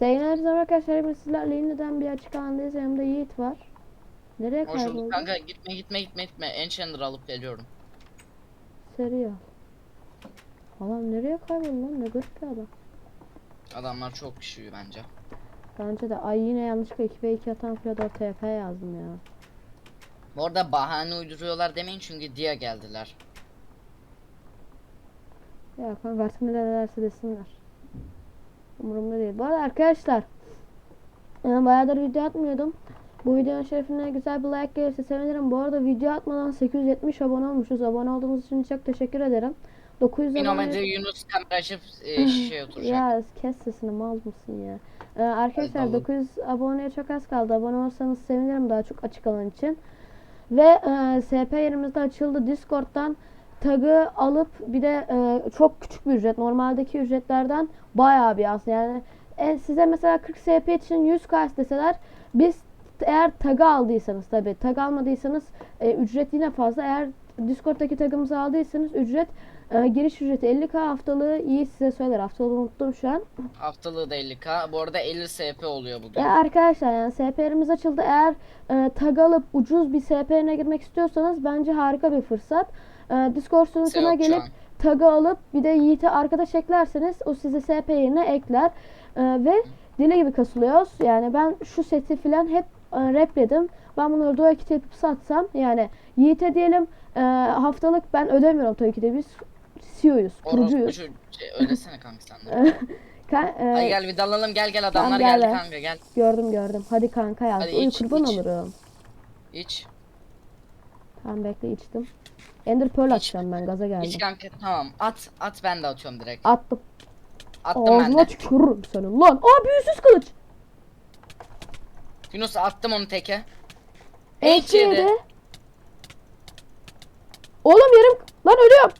Seyyinler arkadaşlar bugün sizlerle yeniden bir açık alandayız. Yanımda Yiğit var. Nereye Hoş bulduk kanka gitme gitme gitme gitme Enchanter alıp geliyorum. Seri al. Adam nereye kayboldu lan? Ne garip bir adam. Adamlar çok güçlü bence. Bence de ay yine yanlışlıkla 2 ve 2 atan Fredor TP yazdım ya. Bu arada bahane uyduruyorlar demeyin çünkü Dia geldiler. Ya kanka artık ne derlerse desinler. Umurumda değil. Bu arada arkadaşlar ben bayağıdır video atmıyordum. Bu videonun şerefine güzel bir like gelirse sevinirim. Bu arada video atmadan 870 abone olmuşuz. Abone olduğunuz için çok teşekkür ederim. 900 abone... Binometre Yunus kamera açıp e, şişeye oturacak. Ya kes sesini mal mısın ya? Ee, arkadaşlar Ay, 900 aboneye çok az kaldı. Abone olursanız sevinirim daha çok açık alan için. Ve e, SP yerimizde açıldı. Discord'dan tagı alıp bir de e, çok küçük bir ücret. Normaldeki ücretlerden bayağı bir aslında. Yani e, size mesela 40 SP için 100 k deseler biz eğer tagı aldıysanız tabi tag almadıysanız e, ücret yine fazla. Eğer Discord'daki tagımızı aldıysanız ücret e, giriş ücreti 50k haftalığı iyi size söyler. Haftalığı unuttum şu an. Haftalığı da 50k. Bu arada 50 SP oluyor bugün. Ya arkadaşlar yani SP'lerimiz açıldı. Eğer e, tag alıp ucuz bir SP'ne girmek istiyorsanız bence harika bir fırsat. E, Discord sunucuna gelip tagı alıp bir de Yiğit'i arkadaş eklerseniz o size SP yerine ekler. E, ve deli gibi kasılıyoruz. Yani ben şu seti filan hep e, repledim. Ben bunları doğa kit yapıp satsam yani Yiğit'e diyelim e, haftalık ben ödemiyorum tabii ki de biz CEO'yuz, kurucuyuz. şey, öylesene kanka sen de. Ka- e, Ay gel bir dalalım gel gel adamlar gel geldi kanka gel. gördüm gördüm. Hadi kanka yaz. Hadi Uy iç, kurban iç. olurum. İç. Tamam bekle içtim. Ender Pearl atacağım ben gaza geldim. İç kanka tamam at at ben de atıyorum direkt. Attım. Attım ben Ağzına de. tükürürüm senin lan. Aa büyüsüz kılıç. Yunus attım onu teke. Eksi yedi. Oğlum yarım. Lan ölüyorum.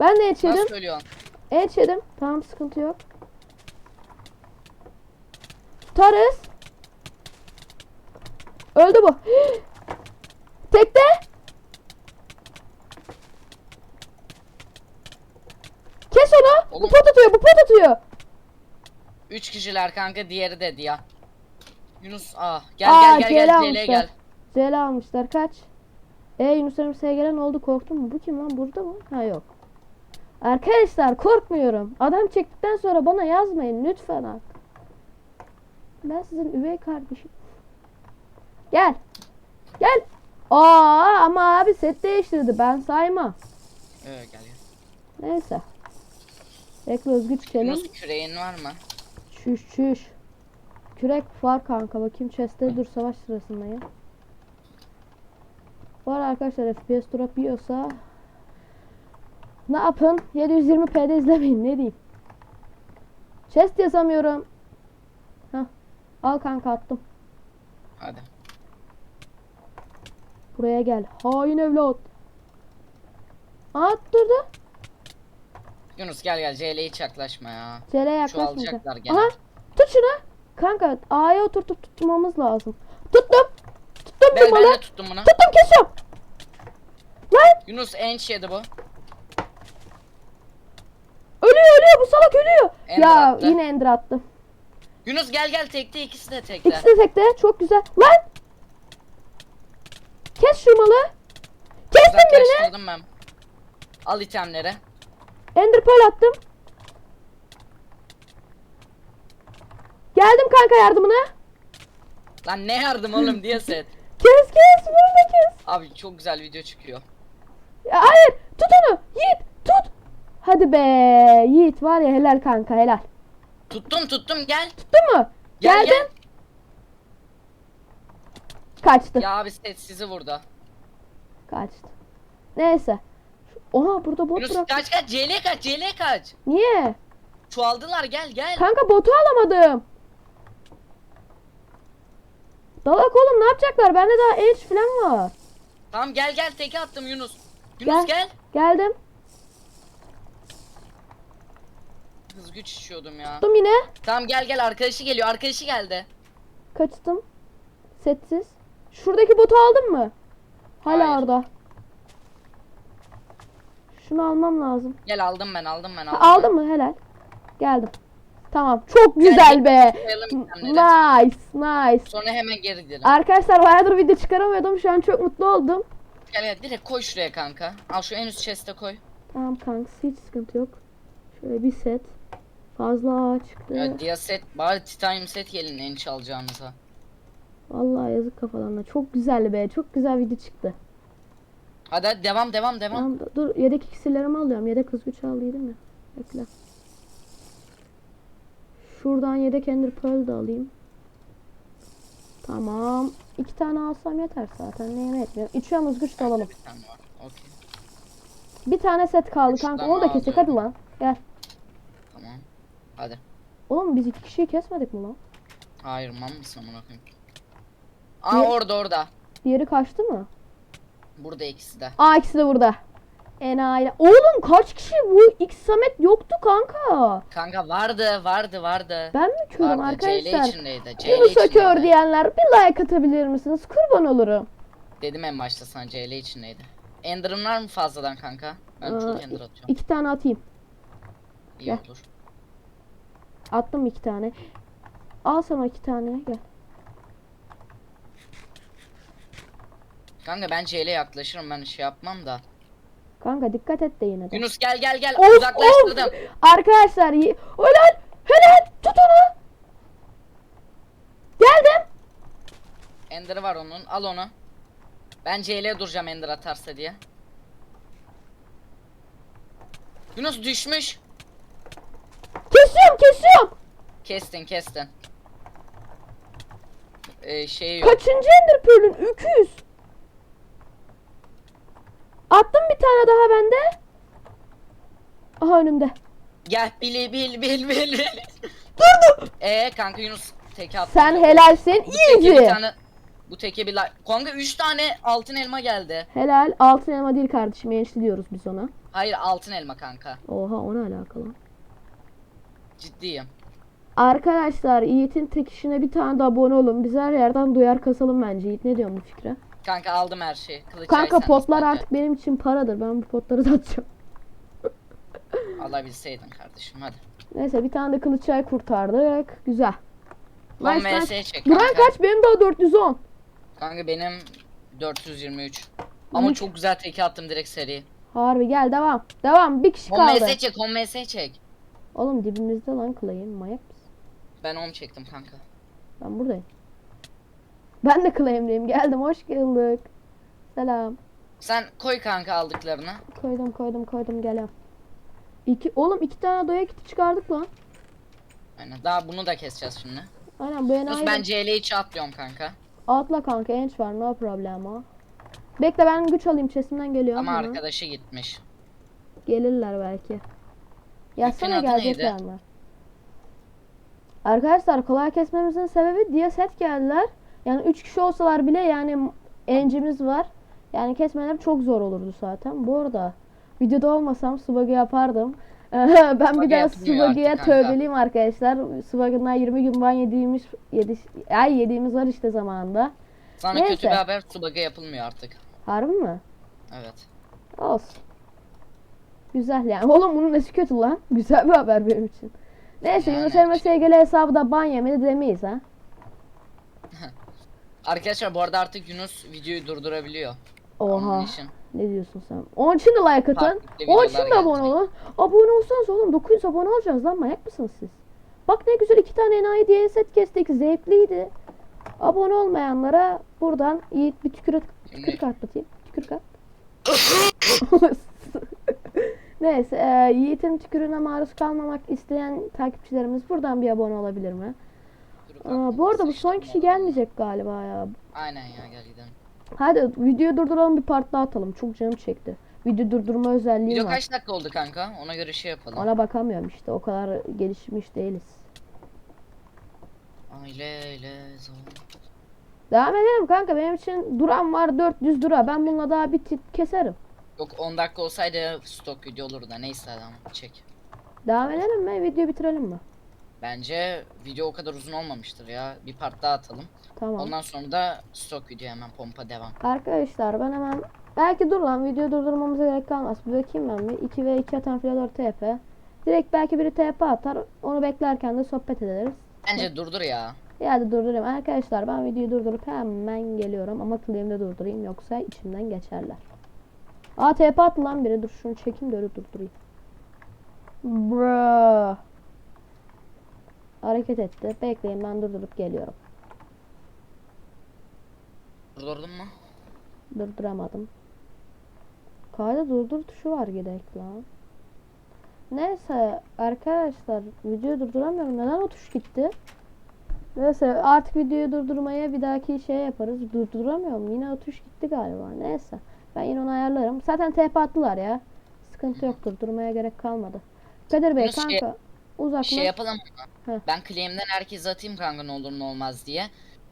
Ben de et yedim. Nasıl söylüyorsun? Et yedim. Tamam sıkıntı yok. Tutarız. Öldü bu. Tekte. Kes onu. Bu Oğlum. pot atıyor. Bu pot atıyor. 3 kişiler kanka diğeri de Dia. Yunus ah gel Aa, gel gel gel CL almışlar. gel. CL almışlar kaç? E Yunus Emre gelen oldu korktun mu? Bu kim lan burada mı? Ha yok. Arkadaşlar korkmuyorum. Adam çektikten sonra bana yazmayın lütfen artık. Ben sizin üvey kardeşim. Gel. Gel. Aa ama abi set değiştirdi. Ben saymam. Ee, gel gel. Neyse. Bekle özgür çekelim. Yunus küreğin var mı? Çüş çüş. Kürek var kanka bakayım chest'te dur savaş sırasındayım. Var arkadaşlar FPS drop yiyorsa ne yapın? 720p'de izlemeyin ne diyeyim. Chest yazamıyorum. Hah. Al kanka attım. Hadi. Buraya gel. Hain evlat. At durdu. Yunus gel gel CL'ye hiç yaklaşma ya. CL'ye yaklaşmayacak. Aha. Tut şunu. Kanka A'ya oturtup tutmamız lazım. Tuttum. Tuttum Ben, ben de tuttum bunu. Tuttum kesiyorum. Lan Yunus enç yedi bu. ölüyor ölüyor bu salak ölüyor. Ender ya attı. yine ender attı. Yunus gel gel tekte ikisi de tekte. İkisi de tekte çok güzel. Lan. Kes şu malı. Kestim birini. Ben. Al itemleri. Ender pearl attım. Geldim kanka yardımına. Lan ne yardım oğlum diye set. Kes kes bunu da kes. Abi çok güzel video çıkıyor. Ya, hayır tut onu. Yiğit tut. Hadi be Yiğit var ya helal kanka helal. Tuttum tuttum gel. Tuttun mu? Gel, Geldim. gel. Kaçtı. Ya abi set sizi vurdu. Kaçtı. Neyse. Oha burada bot Yunus bırak. kaç kaç CL kaç CL kaç. Niye? Çoğaldılar gel gel. Kanka botu alamadım. Dalak oğlum ne yapacaklar? Bende daha edge falan var. Tamam gel gel teke attım Yunus. Yunus Gel. gel. Geldim. Hız güç işiyordum ya. Tuttum yine. Tamam gel gel arkadaşı geliyor arkadaşı geldi. Kaçtım. Setsiz. Şuradaki botu aldın mı? Hala Hayır. orada. Şunu almam lazım. Gel aldım ben aldım ben Ha, aldım. aldın mı? Helal. Geldim. Tamam. Çok güzel be. Nice. Nice. Sonra hemen geri gidelim. Arkadaşlar bayağıdır video çıkaramıyordum. Şu an çok mutlu oldum. Gel gel direkt koy şuraya kanka. Al şu en üst chest'e koy. Tamam kanka hiç sıkıntı yok. Şöyle bir set. Fazla çıktı. Ya dia set bari titanium set gelin en çalacağınıza. Vallahi yazık kafalarına. Çok güzel be. Çok güzel video çıktı. Hadi hadi devam devam devam. Tamam dur yedek iksirlerimi alıyorum. Yedek hız güç aldıydım ya. Bekle. Şuradan yedek ender pearl de alayım. Tamam. İki tane alsam yeter zaten. Neyine etmiyor. İçiyorum hız güç de alalım. Bir tane var. Okey. Bir tane set kaldı Üç kanka. Onu da kesecek hadi aldım. lan. Gel. Tamam. Hadi. Oğlum biz iki kişiyi kesmedik mi lan? Hayır mam mısın amına koyayım? Aa Niye? orada orada. Diğeri kaçtı mı? Burada ikisi de. Aa ikisi de burada. Enayi. Oğlum kaç kişi bu? X Samet yoktu kanka. Kanka vardı vardı vardı. Ben mi körüm Vardı CL arkadaşlar? içindeydi. CL içindeydi. diyenler bir like atabilir misiniz? Kurban olurum. Dedim en başta sana CL içindeydi. Ender'ın var mı fazladan kanka? Ben Aa, çok ender atıyorum. İki tane atayım. İyi gel. olur. Attım iki tane. Al sana iki tane gel. Kanka ben CL'ye yaklaşırım ben şey yapmam da. Kanka dikkat et de yine de. Yunus gel gel gel Of, uzaklaştırdım. of! Arkadaşlar iyi. Helal! Helal! Tut onu! Geldim! Ender'ı var onun al onu. Ben CL'ye duracağım Ender atarsa diye. Yunus düşmüş. Kesiyorum kesiyorum! Kestin kestin. Ee, şey yok. Kaçıncı Ender Pearl'ün? 200. Attım bir tane daha bende. Aha önümde. Gel bil bil bil bil. Durdum. Ee kanka Yunus teke attı. Sen helalsin. Bu teke bir Easy. tane bu teke bir. Kanka 3 tane altın elma geldi. Helal. Altın elma değil kardeşim. Enişli diyoruz biz ona. Hayır altın elma kanka. Oha o ne alakalı? Ciddiyim. Arkadaşlar Yiğit'in tek işine bir tane de abone olun. Biz her yerden duyar kasalım bence. Yiğit ne diyorsun bu fikre? Kanka aldım her şeyi. Kılıç Kanka potlar bence. artık benim için paradır. Ben bu potları da atacağım. Alabilseydin kardeşim hadi. Neyse bir tane de kılıç ay kurtardık. Güzel. Lan Nice, nice. VS çek Duran kanka. kaç? Benim daha 410. Kanka benim 423. Ama çok güzel teke attım direkt seri. Harbi gel devam. Devam. Bir kişi Home kaldı. VS çek, home VS çek. Oğlum dibimizde lan Clay'in. Manyak mısın? Ben home çektim kanka. Ben buradayım. Ben de Clay'imdeyim. Geldim. Hoş geldin. Selam. Sen koy kanka aldıklarını. Koydum koydum koydum geliyorum. İki, oğlum iki tane doya kiti çıkardık lan. Aynen. Daha bunu da keseceğiz şimdi. Aynen bu enayi. ben CL'yi atlıyorum kanka. Atla kanka enç var no problemo. Bekle ben güç alayım chestimden geliyor. Ama hemen. arkadaşı gitmiş. Gelirler belki. Yazsana gelecekler onlar. Arkadaşlar kolay kesmemizin sebebi diye set geldiler. Yani 3 kişi olsalar bile yani encimiz var. Yani kesmeler çok zor olurdu zaten. Bu arada videoda olmasam Subag'ı yapardım. ben bir daha kanka. tövbeliyim arkadaşlar. Subag'ından 20 gün ban yediğimiz yedi, ay yediğimiz var işte zamanında. Sana Neyse. kötü bir haber Tsubaki yapılmıyor artık. Harbi mi? Evet. Olsun. Güzel yani. Oğlum bunun nesi kötü lan? Güzel bir haber benim için. Neyse Yani Yunus Emre SGL hesabı da ban yemedi demeyiz ha. Arkadaşlar bu arada artık Yunus videoyu durdurabiliyor. Oha. Onun için. Ne diyorsun sen? Onun için de like atın. Farklı Onun için de abone gelecek. olun. Abone olsanız oğlum 900 abone olacağız lan manyak mısınız siz? Bak ne güzel iki tane enayi diye set kestik zevkliydi. Abone olmayanlara buradan Yiğit bir tükür, tükür kart atayım. Tükür kart. Neyse e, Yiğit'in tükürüğüne maruz kalmamak isteyen takipçilerimiz buradan bir abone olabilir mi? Aa, bu arada bu son kişi gelmeyecek galiba ya. Aynen ya gel gidelim. Hadi videoyu durduralım bir part daha atalım. Çok canım çekti. Video durdurma özelliği Video var. kaç dakika oldu kanka? Ona göre şey yapalım. Ona bakamıyorum işte. O kadar gelişmiş değiliz. Aileyle zor. Devam edelim kanka. Benim için duran var 400 dura. Ben bununla daha bir tit keserim. Yok 10 dakika olsaydı stok video olurdu da neyse adam çek. Devam edelim mi? Video bitirelim mi? Bence video o kadar uzun olmamıştır ya. Bir part daha atalım. Tamam. Ondan sonra da stok video hemen pompa devam. Arkadaşlar ben hemen belki dur lan video durdurmamıza gerek kalmaz. Bir bakayım ben bir 2 ve 2 atan filador TP. Direkt belki biri TP atar. Onu beklerken de sohbet ederiz. Bence durdur ya. Ya hadi durdurayım. Arkadaşlar ben videoyu durdurup hemen geliyorum. Ama claim'de durdurayım. Yoksa içimden geçerler. Aa TP attı lan biri. Dur şunu çekeyim de öyle durdurayım. Bro. Hareket etti. Bekleyin ben durdurup geliyorum. Durdurdun mu? Durduramadım. Kayda durdur tuşu var gidek lan. Neyse arkadaşlar videoyu durduramıyorum. Neden o tuş gitti? Neyse artık videoyu durdurmaya bir dahaki şey yaparız. Durduramıyorum. Yine o tuş gitti galiba. Neyse. Ben yine onu ayarlarım. Zaten TP attılar ya. Sıkıntı yok. Durdurmaya gerek kalmadı. Kadir Bey Yunus şey- kanka. Uzaklaş. Şey yapalım? Heh. Ben claim'den herkese atayım kanka ne olur ne olmaz diye.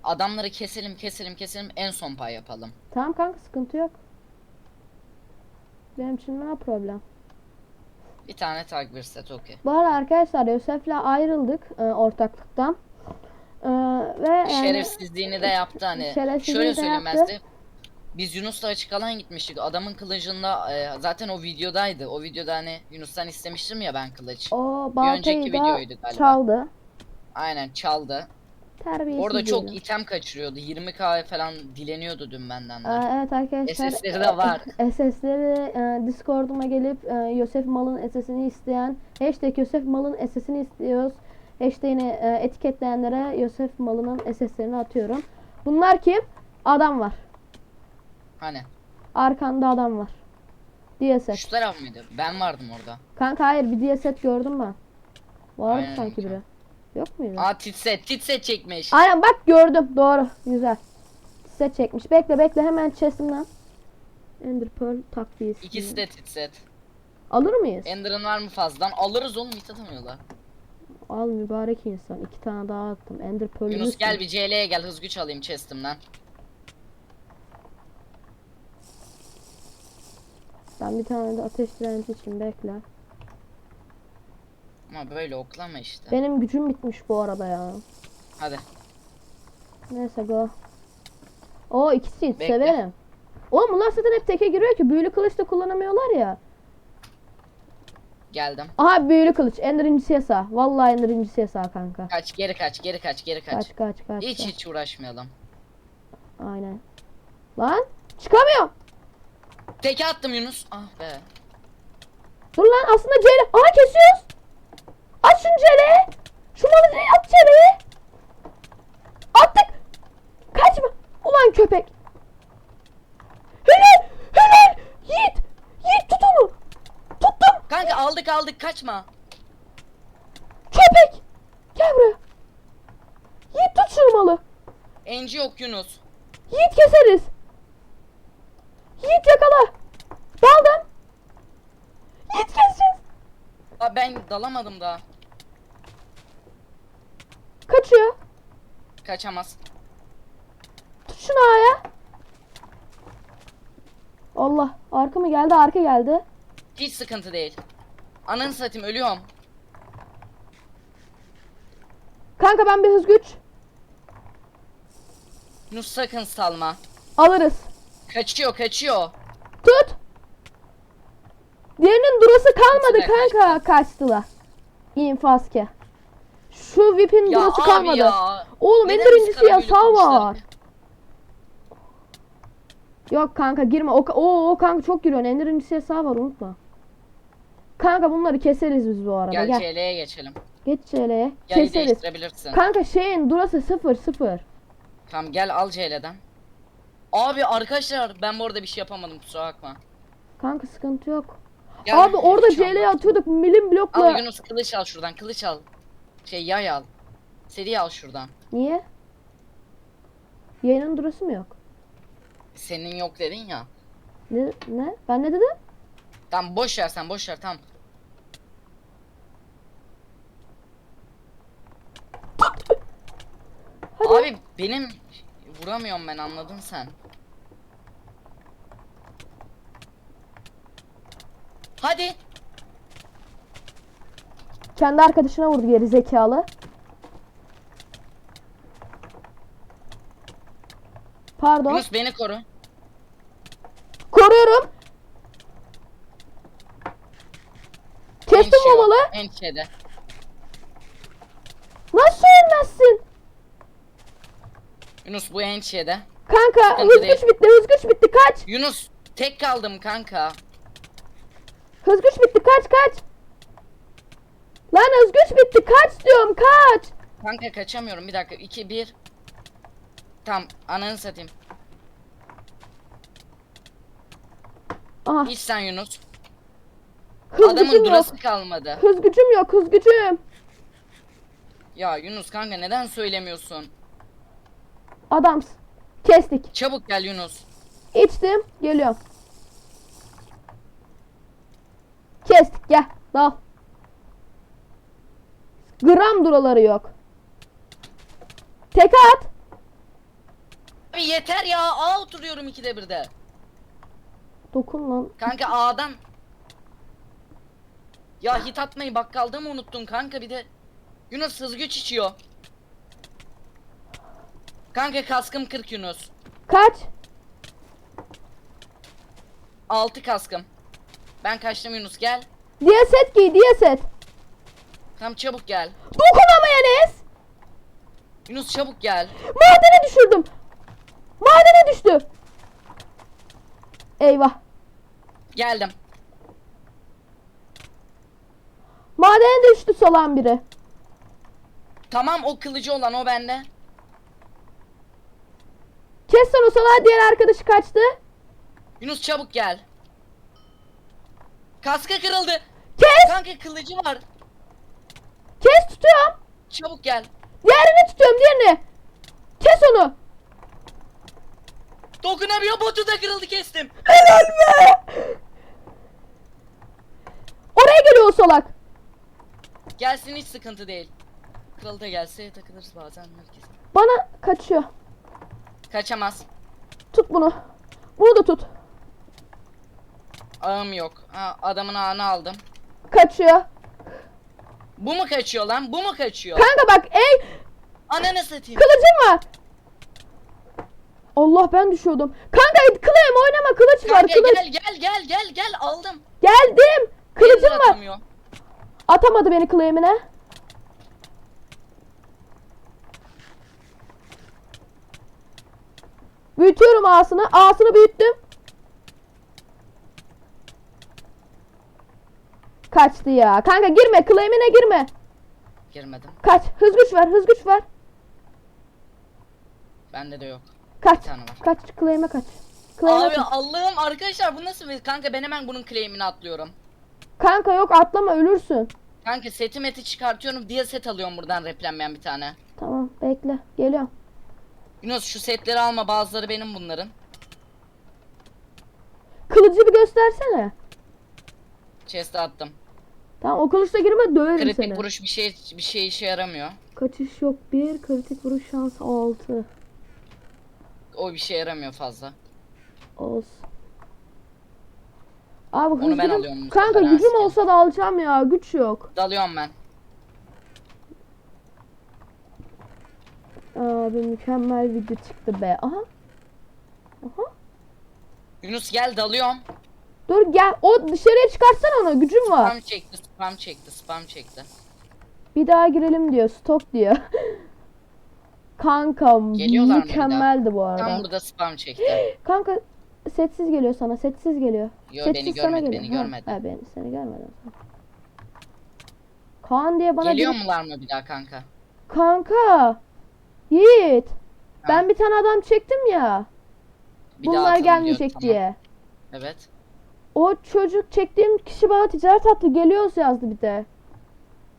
Adamları keselim keselim keselim en son pay yapalım. Tamam kanka sıkıntı yok. Benim için ne problem. Bir tane tag bir set okey. Bu arada arkadaşlar Yosef'le ayrıldık e, ortaklıktan. E, ve yani, Şerefsizliğini de yaptı hani. Şöyle ben yaptı. Biz Yunus'la açık alan gitmiştik. Adamın kılıcında e, zaten o videodaydı. O videoda hani Yunus'tan istemiştim ya ben kılıç. o baltayı önceki da çaldı. Aynen çaldı. Terbiyesiz Orada çok biri. item kaçırıyordu. 20k falan dileniyordu dün benden de. Aa, evet arkadaşlar. SS'leri de var. SS'leri e, Discord'uma gelip e, Yosef Mal'ın SS'ini isteyen hashtag Yosef Mal'ın SS'ini istiyoruz. Hashtag'ini e, etiketleyenlere Yosef Mal'ın SS'lerini atıyorum. Bunlar kim? Adam var. Hani Arkanda adam var. DSS. şu taraf mıydı? Ben vardım orada. Kanka hayır bir DSS gördüm ben. Vardı Aynen sanki biri. Yok muydu? Aa titset titset çekmiş. Aynen bak gördüm. Doğru. Güzel. Set çekmiş. Bekle bekle hemen chestimden. Ender Pearl takviyesi. İkisi de titset. Alır mıyız? Ender'ın var mı fazladan? Alırız oğlum hiç atamıyorlar. Al mübarek insan. İki tane daha attım. Ender Pearl. Yunus gel bir CL'ye gel hız güç alayım chest'imden. Ben bir tane de ateş direnci için bekle. Ama böyle oklama işte. Benim gücüm bitmiş bu arada ya. Hadi. Neyse go. O ikisi hiç Bekle. severim. Oğlum bunlar zaten hep teke giriyor ki büyülü kılıç da kullanamıyorlar ya. Geldim. Aha büyülü kılıç. Ender incisi yasa. Vallahi Ender incisi yasa kanka. Kaç geri kaç geri kaç geri kaç. Kaç kaç kaç. Hiç kaç. hiç uğraşmayalım. Aynen. Lan çıkamıyorum. Teke attım Yunus. Ah be. Dur lan aslında CL. Aha kesiyoruz. Aç şunu CL'ye. Şu malı at CL'ye. Attık. Kaçma. Ulan köpek. Helal. Helal. Yiğit. Yiğit tut onu. Tuttum. Kanka aldık aldık kaçma. Köpek. Gel buraya. Yiğit tut şu malı. Enci yok Yunus. Yiğit keseriz. Yiğit yakala. Daldım. Yiğit keseceğiz. Ben dalamadım daha. Kaçıyor. Kaçamaz. Tut şunu A'ya. Allah. Arka mı geldi? Arka geldi. Hiç sıkıntı değil. Ananı satayım ölüyorum. Kanka ben bir hız güç. Yunus sakın salma. Alırız. Kaçıyor kaçıyor. Tut. Diğerinin durası kalmadı kanka. Kaçtılar. İnfazke. Şu VIP'in Ya durası abi kalmadı. ya. Oğlum Neden Ender biz incisi karabüyülü yasağı var. Yok kanka girme. O, o, o kanka çok giriyor. Ender incisi yasağı var unutma. Kanka bunları keseriz biz bu arada. Gel, Gel. CL'ye geçelim. Geç. Yayı Keseriz. Kanka şeyin durası sıfır sıfır. Tamam gel al CL'den. Abi arkadaşlar ben bu arada bir şey yapamadım kusura bakma. Kanka sıkıntı yok. Gel, Abi orada CL'ye atıyorduk milim blokla. Al Yunus kılıç al şuradan kılıç al. Şey yay al. Seri al şuradan. Niye? Yayının durası mı yok? Senin yok dedin ya. Ne? Ne? Ben ne dedim? Tamam boş ver sen boş ver tamam. Hadi. Abi benim vuramıyorum ben anladın sen. Hadi. Kendi arkadaşına vurdu geri zekalı. Pardon. Yunus beni koru. Koruyorum. Kestim. En şeyde. Nasıl ölmezsin? Yunus bu en şeyde. Kanka Sıkıntı hız değil. güç bitti hız güç bitti kaç. Yunus tek kaldım kanka. Hız güç bitti kaç kaç. Lan hız güç bitti kaç diyorum kaç. Kanka kaçamıyorum bir dakika 2 1 Tamam ananı satayım. Aha Hiç sen Yunus. hız Adamın gücüm yok. durası kalmadı. Hız gücüm yok hız gücüm. Ya Yunus kanka neden söylemiyorsun? Adamsın. Kestik. Çabuk gel Yunus. İçtim. Geliyorum. Kestik gel. Dal. Gram duraları yok. Tek at. Abi yeter ya A oturuyorum ikide birde. Dokun lan. Kanka A'dan. Ya hit atmayı bakkalda mı unuttun kanka bir de. Yunus hız güç içiyor. Kanka kaskım 40 Yunus. Kaç. 6 kaskım. Ben kaçtım Yunus gel. Diye set giy diye set. Tam çabuk gel. Dokunama Enes. Yunus çabuk gel. Madene düşürdüm. Madene düştü. Eyvah. Geldim. Madene düştü salan biri. Tamam o kılıcı olan o bende. Kes sen o salağı diğer arkadaşı kaçtı. Yunus çabuk gel. Kaska kırıldı. Kes. Kanka kılıcı var. Kes tutuyorum. Çabuk gel. Diğerini tutuyorum diğerini. Kes onu. Dokunamıyor botu da kırıldı kestim. Helal be. Oraya geliyor o salak. Gelsin hiç sıkıntı değil. Kırıldı da gelse takılırız bazen herkes. Bana kaçıyor. Kaçamaz. Tut bunu. Bunu da tut. Ağım yok. Ha, adamın ağını aldım. Kaçıyor. Bu mu kaçıyor lan? Bu mu kaçıyor? Kanka bak ey Ananı satayım. kılıcım var. Allah ben düşüyordum. Kanka kılıcım oynama kılıç var Kanka kılıç. gel gel gel gel gel aldım. Geldim. Kılıcım var. atamıyor. Atamadı beni claim'ine. Büyütüyorum ağasını. Ağasını büyüttüm. Kaçtı ya. Kanka girme. Claim'ine girme. Girmedim. Kaç. Hız güç ver. Hız güç ver. Bende de yok. Kaç. Bir tane var. Kaç. Claim'e kaç. Claim'e Abi kaç. Allah'ım arkadaşlar bu nasıl bir kanka ben hemen bunun claim'ini atlıyorum. Kanka yok atlama ölürsün. Kanka seti meti çıkartıyorum diye set alıyorum buradan replenmeyen bir tane. Tamam bekle. Geliyorum. Yunus şu setleri alma bazıları benim bunların. Kılıcı bir göstersene. Chest'e attım. Tamam o kılıçla girme döverim Kritik seni. vuruş bir şey bir şey işe yaramıyor. Kaçış yok. 1 kritik vuruş şansı 6. O bir şey yaramıyor fazla. Olsun. Abi Onu ben alıyorum Kanka gücüm olsa da alacağım ya. Güç yok. Dalıyorum ben. Abi mükemmel video çıktı be. Aha. Aha. Yunus gel dalıyorum. Dur gel. O dışarıya çıkartsana onu. Gücüm var. Spam çekti, spam çekti, spam çekti. Bir daha girelim diyor. Stok diyor. Kankam Geliyorlar mı bir daha? mükemmeldi bu Tam arada. burada spam çekti. Kanka setsiz geliyor sana. Setsiz geliyor. Yo, setsiz beni görmedi, beni Ha, görmedi. Ha, beni seni görmedim. Kaan diye bana Geliyor biri- mular mı bir daha kanka? Kanka. Yiğit. Ben bir tane adam çektim ya. Bir daha Bunlar atalım gelmeyecek diyor, tamam. diye. Evet. O çocuk çektiğim kişi bana ticaret attı. Geliyoruz yazdı bir de.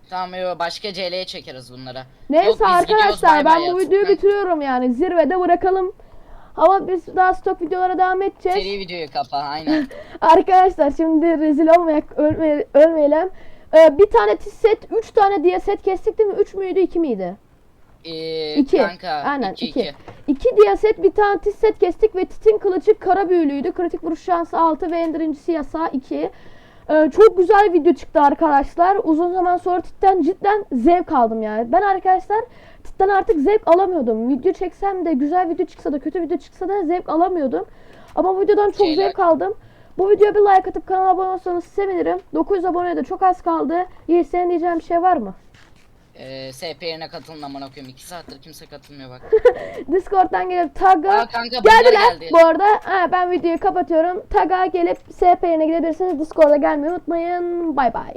Tamam yo, başka CL'ye çekeriz bunları. Neyse Yok, biz gidiyoruz, arkadaşlar bay ben bay bu yaz. videoyu bitiriyorum yani. Zirvede bırakalım. Ama biz daha stok videolara devam edeceğiz. Seri videoyu kapa aynen. Arkadaşlar şimdi rezil olmayak ölme, ölmeyelim. Ee, bir tane set, 3 tane diye set kestik değil mi? 3 müydü, 2 miydi? Ee, 2. kanka Aynen 2 2. 2. 2 diye set, bir tane tiz set kestik ve titin kılıcı kara büyülüydü. Kritik vuruş şansı 6 ve endirincisi yasağı 2. Ee, çok güzel video çıktı arkadaşlar. Uzun zaman sonra Tit'ten cidden zevk aldım yani. Ben arkadaşlar Tit'ten artık zevk alamıyordum. Video çeksem de güzel video çıksa da kötü video çıksa da zevk alamıyordum. Ama bu videodan çok Şeyler- zevk aldım. Bu videoya bir like atıp kanala abone olursanız sevinirim. 900 aboneye de çok az kaldı. Yiğit senin diyeceğin bir şey var mı? Ee, SP yerine katılın amına koyayım. 2 saattir kimse katılmıyor bak. Discord'dan gelip tag'a kanka bunlar geldiler geldi. bu arada. Ha, ben videoyu kapatıyorum. Tag'a gelip SP yerine gidebilirsiniz. Discord'a gelmeyi unutmayın. Bay bay.